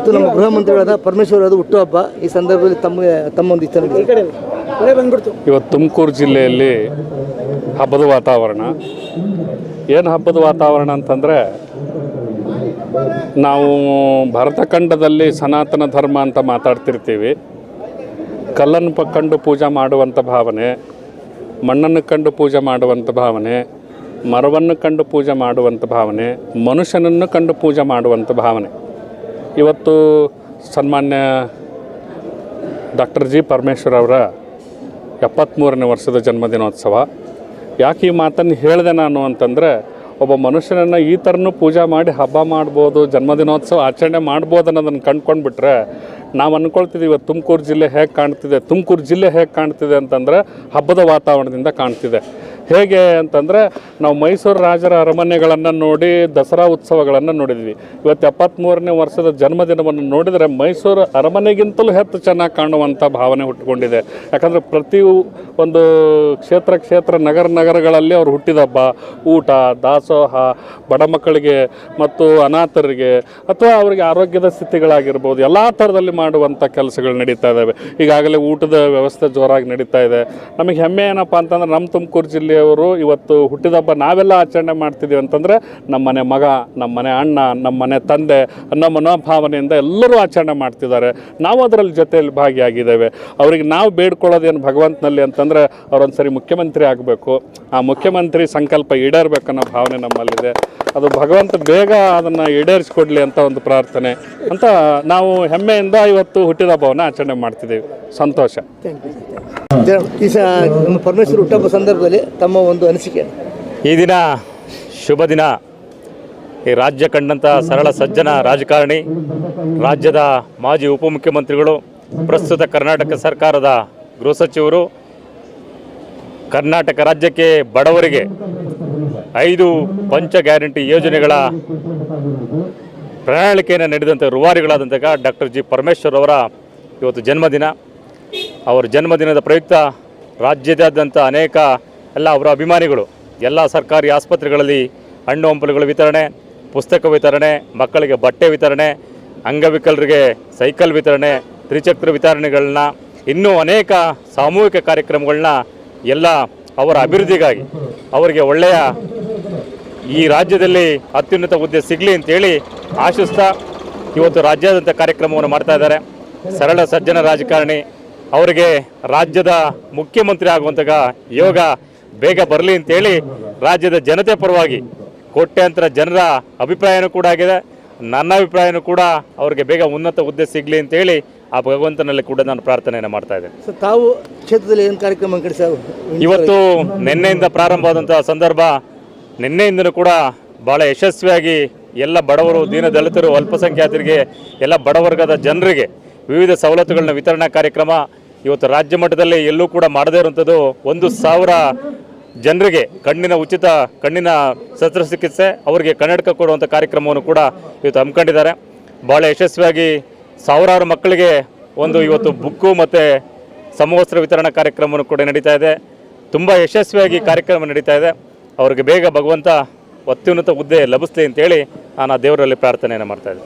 ಇವತ್ತು ನಮ್ಮ ಗೃಹ ಮಂತ್ರಿಗಳಾದ ಪರಮೇಶ್ವರ್ ಅದು ಹುಟ್ಟುಹಬ್ಬ ಈ ಸಂದರ್ಭದಲ್ಲಿ ತಮ್ಮ ತಮ್ಮ ಒಂದು ಇಚ್ಛೆ ನಡೆಸಿ. ಇವತ್ತು ತುಮಕೂರು ಜಿಲ್ಲೆಯಲ್ಲಿ ಹಬ್ಬದ ವಾತಾವರಣ. ಏನು ಹಬ್ಬದ ವಾತಾವರಣ ಅಂತಂದರೆ ನಾವು ಭರತ ಖಂಡದಲ್ಲಿ ಸನಾತನ ಧರ್ಮ ಅಂತ ಮಾತಾಡ್ತಿರ್ತೀವಿ. ಕಲ್ಲನ್ನು ಪ ಕಂಡು ಪೂಜೆ ಮಾಡುವಂಥ ಭಾವನೆ ಮಣ್ಣನ್ನು ಕಂಡು ಪೂಜೆ ಮಾಡುವಂಥ ಭಾವನೆ ಮರವನ್ನು ಕಂಡು ಪೂಜೆ ಮಾಡುವಂಥ ಭಾವನೆ ಮನುಷ್ಯನನ್ನು ಕಂಡು ಪೂಜೆ ಮಾಡುವಂಥ ಭಾವನೆ. ಇವತ್ತು ಸನ್ಮಾನ್ಯ ಡಾಕ್ಟರ್ ಜಿ ಪರಮೇಶ್ವರ್ ಅವರ ಎಪ್ಪತ್ತ್ಮೂರನೇ ವರ್ಷದ ಜನ್ಮದಿನೋತ್ಸವ. ಯಾಕೆ ಈ ಮಾತನ್ನು ಹೇಳಿದೆ ನಾನು ಅಂತಂದರೆ, ಒಬ್ಬ ಮನುಷ್ಯನನ್ನು ಈ ಥರನೂ ಪೂಜೆ ಮಾಡಿ ಹಬ್ಬ ಮಾಡ್ಬೋದು, ಜನ್ಮದಿನೋತ್ಸವ ಆಚರಣೆ ಮಾಡ್ಬೋದು ಅನ್ನೋದನ್ನು ಕಂಡ್ಕೊಂಡ್ಬಿಟ್ರೆ, ನಾವು ಅಂದ್ಕೊಳ್ತಿದ್ದೀವಿ ಇವತ್ತು ತುಮಕೂರು ಜಿಲ್ಲೆ ಹೇಗೆ ಕಾಣ್ತಿದೆ, ತುಮಕೂರು ಜಿಲ್ಲೆ ಹೇಗೆ ಕಾಣ್ತಿದೆ ಅಂತಂದರೆ ಹಬ್ಬದ ವಾತಾವರಣದಿಂದ ಕಾಣ್ತಿದೆ. ಹೇಗೆ ಅಂತಂದರೆ ನಾವು ಮೈಸೂರು ರಾಜರ ಅರಮನೆಗಳನ್ನು ನೋಡಿ ದಸರಾ ಉತ್ಸವಗಳನ್ನು ನೋಡಿದ್ವಿ. ಇವತ್ತು ಎಪ್ಪತ್ತ್ಮೂರನೇ ವರ್ಷದ ಜನ್ಮದಿನವನ್ನು ನೋಡಿದರೆ ಮೈಸೂರು ಅರಮನೆಗಿಂತಲೂ ಹೆಚ್ಚು ಚೆನ್ನಾಗಿ ಕಾಣುವಂಥ ಭಾವನೆ ಹುಟ್ಟುಕೊಂಡಿದೆ ಯಾಕಂದರೆ ಪ್ರತಿ ಒಂದು ಕ್ಷೇತ್ರ ಕ್ಷೇತ್ರ ನಗರ ನಗರಗಳಲ್ಲಿ ಅವರು ಹುಟ್ಟಿದ ಹಬ್ಬ ಊಟ, ದಾಸೋಹ, ಬಡ ಮಕ್ಕಳಿಗೆ ಮತ್ತು ಅನಾಥರಿಗೆ ಅಥವಾ ಅವರಿಗೆ ಆರೋಗ್ಯದ ಸ್ಥಿತಿಗಳಾಗಿರ್ಬೋದು, ಎಲ್ಲ ಥರದಲ್ಲಿ ಮಾಡುವಂಥ ಕೆಲಸಗಳು ನಡೀತಾ ಇದ್ದಾವೆ ಈಗಾಗಲೇ ಊಟದ ವ್ಯವಸ್ಥೆ ಜೋರಾಗಿ ನಡೀತಾ ಇದೆ. ನಮಗೆ ಹೆಮ್ಮೆ ಏನಪ್ಪ ಅಂತಂದ್ರೆ ನಮ್ಮ ತುಮಕೂರು ಜಿಲ್ಲೆಯವರು ಇವತ್ತು ಹುಟ್ಟಿದ ಹಬ್ಬ ನಾವೆಲ್ಲ ಆಚರಣೆ ಮಾಡ್ತಿದ್ದೀವಿ ಅಂತಂದರೆ ನಮ್ಮ ಮನೆ ಮಗ ನಮ್ಮ ಮನೆ ಅಣ್ಣ ನಮ್ಮ ಮನೆ ತಂದೆ ಅನ್ನೋ ಮನೋಭಾವನೆಯಿಂದ ಎಲ್ಲರೂ ಆಚರಣೆ ಮಾಡ್ತಿದ್ದಾರೆ. ನಾವು ಅದರಲ್ಲಿ ಜೊತೆಯಲ್ಲಿ ಭಾಗಿಯಾಗಿದ್ದೇವೆ. ಅವರಿಗೆ ನಾವು ಬೇಡ್ಕೊಳ್ಳೋದೇನು ಭಗವಂತನಲ್ಲಿ ಅಂತಂದರೆ ಅವರೊಂದು ಸರಿ ಮುಖ್ಯಮಂತ್ರಿ ಆಗಬೇಕು. ಆ ಮುಖ್ಯಮಂತ್ರಿ ಸಂಕಲ್ಪ ಈಡೇರಬೇಕನ್ನೋ ಭಾವನೆ ನಮ್ಮಲ್ಲಿದೆ. ಅದು ಭಗವಂತ ಬೇಗ ಅದನ್ನು ಈಡೇರಿಸ್ಕೊಡ್ಲಿ ಅಂತ ಒಂದು ಪ್ರಾರ್ಥನೆ ಅಂತ ನಾವು ಹೆಮ್ಮೆಯಿಂದ ಇವತ್ತು ಹುಟ್ಟಿದ ಹಬ್ಬವನ್ನು ಆಚರಣೆ ಮಾಡ್ತಿದ್ದೀವಿ. ಸಂತೋಷ. ಈ ಪರಮೇಶ್ವರ ಹುಟ್ಟುಹಬ್ಬ ಸಂದರ್ಭದಲ್ಲಿ ತಮ್ಮ ಒಂದು ಅನಿಸಿಕೆ. ಈ ದಿನ ಶುಭ ದಿನ. ಈ ರಾಜ್ಯ ಕಂಡಂಥ ಸರಳ ಸಜ್ಜನ ರಾಜಕಾರಣಿ ರಾಜ್ಯದ ಮಾಜಿ ಉಪಮುಖ್ಯಮಂತ್ರಿಗಳು ಪ್ರಸ್ತುತ ಕರ್ನಾಟಕ ಸರ್ಕಾರದ ಗೃಹ ಸಚಿವರು ಕರ್ನಾಟಕ ರಾಜ್ಯಕ್ಕೆ ಬಡವರಿಗೆ ಐದು ಪಂಚ ಗ್ಯಾರಂಟಿ ಯೋಜನೆಗಳ ಪ್ರಣಾಳಿಕೆಯನ್ನು ನಡೆದಂಥ ರೂವಾರಿಗಳಾದಂತಹ ಡಾಕ್ಟರ್ ಜಿ ಪರಮೇಶ್ವರ್ ಅವರ ಇವತ್ತು ಜನ್ಮದಿನ. ಅವರ ಜನ್ಮದಿನದ ಪ್ರಯುಕ್ತ ರಾಜ್ಯದಾದ್ಯಂತ ಅನೇಕ ಎಲ್ಲ ಅವರ ಅಭಿಮಾನಿಗಳು, ಎಲ್ಲ ಸರ್ಕಾರಿ ಆಸ್ಪತ್ರೆಗಳಲ್ಲಿ ಹಣ್ಣು ಹಂಪಲುಗಳ ವಿತರಣೆ, ಪುಸ್ತಕ ವಿತರಣೆ, ಮಕ್ಕಳಿಗೆ ಬಟ್ಟೆ ವಿತರಣೆ, ಅಂಗವಿಕಲರಿಗೆ ಸೈಕಲ್ ವಿತರಣೆ, ತ್ರಿಚಕ್ರ ವಿತರಣೆಗಳನ್ನ ಇನ್ನೂ ಅನೇಕ ಸಾಮೂಹಿಕ ಕಾರ್ಯಕ್ರಮಗಳನ್ನ ಎಲ್ಲ ಅವರ ಅಭಿವೃದ್ಧಿಗಾಗಿ ಅವರಿಗೆ ಒಳ್ಳೆಯ ಈ ರಾಜ್ಯದಲ್ಲಿ ಅತ್ಯುನ್ನತ ಹುದ್ದೆ ಸಿಗಲಿ ಅಂತೇಳಿ ಆಶಿಸ್ತಾ ಇವತ್ತು ರಾಜ್ಯಾದ್ಯಂತ ಕಾರ್ಯಕ್ರಮವನ್ನು ಮಾಡ್ತಾ ಇದ್ದಾರೆ. ಸರಳ ಸಜ್ಜನ ರಾಜಕಾರಣಿ, ಅವರಿಗೆ ರಾಜ್ಯದ ಮುಖ್ಯಮಂತ್ರಿ ಆಗುವಂತಹ ಯೋಗ ಬೇಗ ಬರಲಿ ಅಂತೇಳಿ ರಾಜ್ಯದ ಜನತೆ ಪರವಾಗಿ ಕೋಟ್ಯಾಂತರ ಜನರ ಅಭಿಪ್ರಾಯನೂ ಕೂಡ ಆಗಿದೆ. ನನ್ನ ಅಭಿಪ್ರಾಯನೂ ಕೂಡ ಅವರಿಗೆ ಬೇಗ ಉನ್ನತ ಹುದ್ದೆ ಸಿಗಲಿ ಅಂತೇಳಿ ಆ ಭಗವಂತನಲ್ಲಿ ಕೂಡ ನಾನು ಪ್ರಾರ್ಥನೆಯನ್ನು ಮಾಡ್ತಾ ಇದ್ದೇನೆ. ತಾವು ಕ್ಷೇತ್ರದಲ್ಲಿ ಏನು ಕಾರ್ಯಕ್ರಮ ಇವತ್ತು ನಿನ್ನೆಯಿಂದ ಪ್ರಾರಂಭವಾದಂಥ ಸಂದರ್ಭ ನಿನ್ನೆಯಿಂದಲೂ ಕೂಡ ಭಾಳ ಯಶಸ್ವಿಯಾಗಿ ಎಲ್ಲ ಬಡವರು ದೀನ ದಲಿತರು ಅಲ್ಪಸಂಖ್ಯಾತರಿಗೆ ಎಲ್ಲ ಬಡವರ್ಗದ ಜನರಿಗೆ ವಿವಿಧ ಸವಲತ್ತುಗಳನ್ನ ವಿತರಣಾ ಕಾರ್ಯಕ್ರಮ ಇವತ್ತು ರಾಜ್ಯ ಮಟ್ಟದಲ್ಲಿ ಎಲ್ಲೂ ಕೂಡ ಮಾಡದೇ ಇರುವಂಥದ್ದು ಒಂದು ಸಾವಿರ ಜನರಿಗೆ ಕಣ್ಣಿನ ಉಚಿತ ಕಣ್ಣಿನ ಶಸ್ತ್ರಚಿಕಿತ್ಸೆ ಅವರಿಗೆ ಕನ್ನಡಕ ಕೊಡುವಂಥ ಕಾರ್ಯಕ್ರಮವನ್ನು ಕೂಡ ಇವತ್ತು ಹಮ್ಮಿಕೊಂಡಿದ್ದಾರೆ. ಭಾಳ ಯಶಸ್ವಿಯಾಗಿ ಸಾವಿರಾರು ಮಕ್ಕಳಿಗೆ ಒಂದು ಇವತ್ತು ಬುಕ್ಕು ಮತ್ತು ಸಮವಸ್ತ್ರ ವಿತರಣಾ ಕಾರ್ಯಕ್ರಮವನ್ನು ಕೂಡ ನಡೀತಾ ಇದೆ. ತುಂಬ ಯಶಸ್ವಿಯಾಗಿ ಕಾರ್ಯಕ್ರಮ ನಡೀತಾ ಇದೆ. ಅವ್ರಿಗೆ ಬೇಗ ಭಗವಂತ ಅತ್ಯುನ್ನತ ಹುದ್ದೆ ಲಭಿಸ್ಲಿ ಅಂತೇಳಿ ನಾನು ಆ ದೇವರಲ್ಲಿ ಪ್ರಾರ್ಥನೆಯನ್ನು ಮಾಡ್ತಾ ಇದ್ದೆ